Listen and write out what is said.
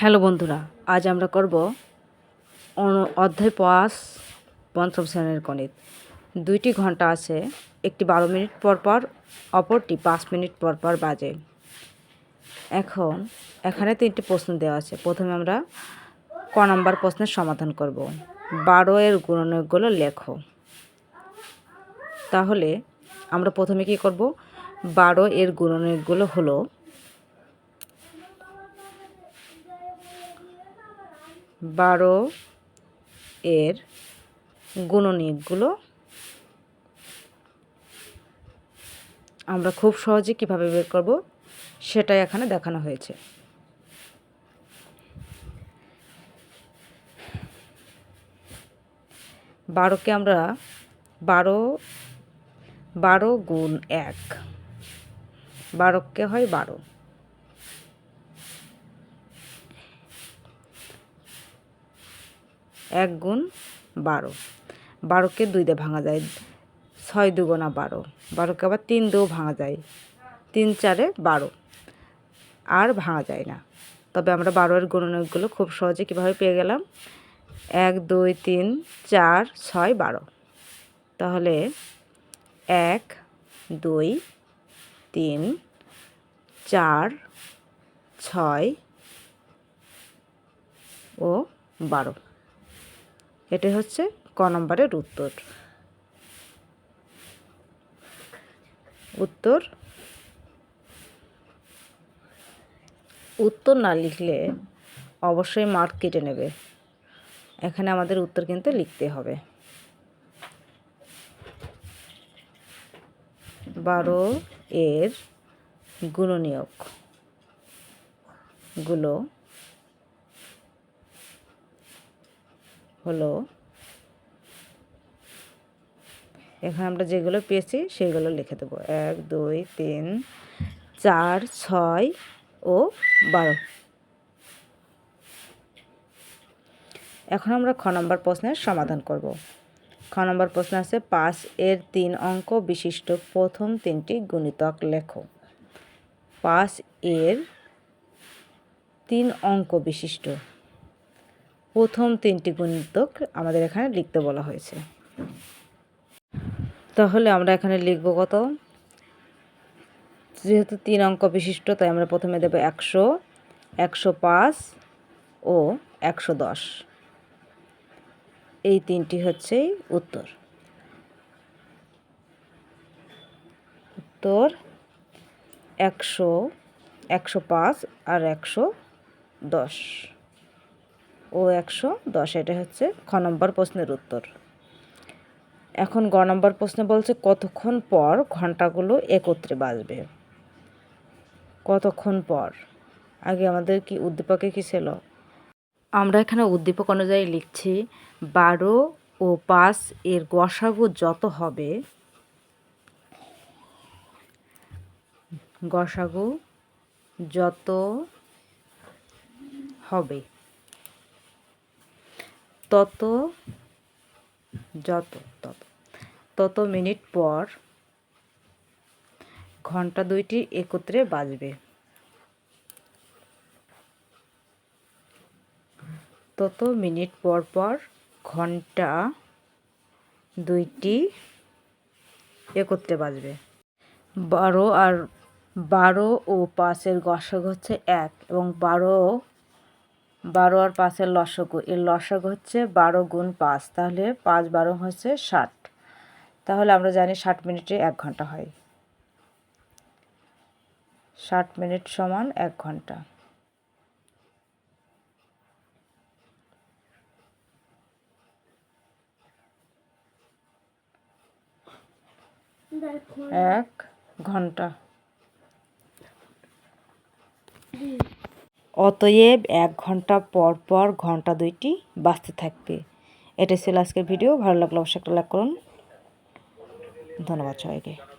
Hello বন্ধুরা, আজ আমরা করব অধ্যায় পাঁচ, পঞ্চম শ্রেণির গণিত। দুইটি ঘণ্টা আছে, একটি বারো মিনিট পর পর, অপরটি পাঁচ মিনিট পর পর বাজে। এখন, এখানে তিনটি প্রশ্ন দেওয়া আছে। প্রথমে আমরা ক নম্বর প্রশ্নের সমাধান করব। বারো এর গুণনগুলো লেখো। তাহলে আমরা প্রথমে কি করব? বারো এর গুণনগুলো হলো বারো এর গুণনীয়কগুলো আমরা খুব সহজে কীভাবে বের করব সেটাই এখানে দেখানো হয়েছে। বারোকে আমরা বারো বারো গুণ এক, বারোকে হয় বারো। এক গুণ বারো। বারোকে দুই দিয়ে ভাঙা যায়। ছয় দুগুণা বারো। বারোকে আবার তিন দিয়েও ভাঙা যায়। তিন চারে বারো। আর ভাঙা যায় না। তবে আমরা বারোয়ের গুণনগুলো খুব সহজে কীভাবে পেয়ে গেলাম? এক, দুই, তিন, চার, ছয়, বারো। তাহলে এক, দুই, তিন, চার, ছয় ও বারো। এটাই হচ্ছে ক নম্বরের উত্তর। উত্তর? উত্তর না লিখলে অবশ্যই মার্ক কেটে নেবে। এখানে আমাদের উত্তর কিন্তু লিখতে হবে। বারো এর গুণনীয়কগুলো হলো, এখন আমরা যেগুলো পেয়েছি সেগুলো লিখে দেবো। এক, দুই, তিন, চার, ছয় ও বারো। এখন আমরা খ নম্বর প্রশ্নের সমাধান করব। খ নম্বর প্রশ্ন আছে, পাঁচ এর তিন অঙ্ক বিশিষ্ট প্রথম তিনটি গুণিতক লেখো। পাঁচ এর তিন অঙ্ক বিশিষ্ট। প্রথম তিনটি গুণিতক আমাদের এখানে লিখতে বলা হয়েছে। তাহলে আমরা এখানে লিখব কত? যেহেতু তিন অঙ্ক বিশিষ্ট, তাই আমরা প্রথমে দেব একশো একশো পাঁচ ও একশো দশ। এই তিনটি হচ্ছে উত্তর। উত্তর একশো একশো পাঁচ আর একশো দশ। ও একশো, দশ এটা হচ্ছে খ নম্বর প্রশ্নের উত্তর। এখন গ নম্বর প্রশ্নে বলছে, কতক্ষণ পর ঘন্টাগুলো একত্রে বাজবে? কতক্ষণ পর? আগে আমাদের কি উদ্দীপকে কি ছিল? আমরা এখানে উদ্দীপক অনুযায়ী লিখছি, বারো ও পাঁচ এর গসাগু যত হবে, গসাগু যত হবে। তত, যত, তত। তত মিনিট পর ঘণ্টা দুইটি একত্রে বাজবে। তত মিনিট পর পর ঘণ্টা দুইটি একত্রে বাজবে। বারো আর বারো ও পাঁচের গসক হচ্ছে এক এবং বারো বারো আর পাঁচের লসক এর লসক হচ্ছে বারো গুণ পাঁচ, তাহলে পাঁচ বারো হচ্ছে ষাট। তাহলে আমরা জানি ষাট মিনিটে এক ঘণ্টা হয়। ষাট মিনিট সমান এক ঘণ্টা। এক ঘণ্টা। অতএব এক ঘণ্টা পর পর ঘণ্টা দুইটি বাঁচতে থাকবে। এটা ছিল আজকের ভিডিও। ভালো লাগলে অবশ্যই একটা লাইক করুন। ধন্যবাদ সবাইকে।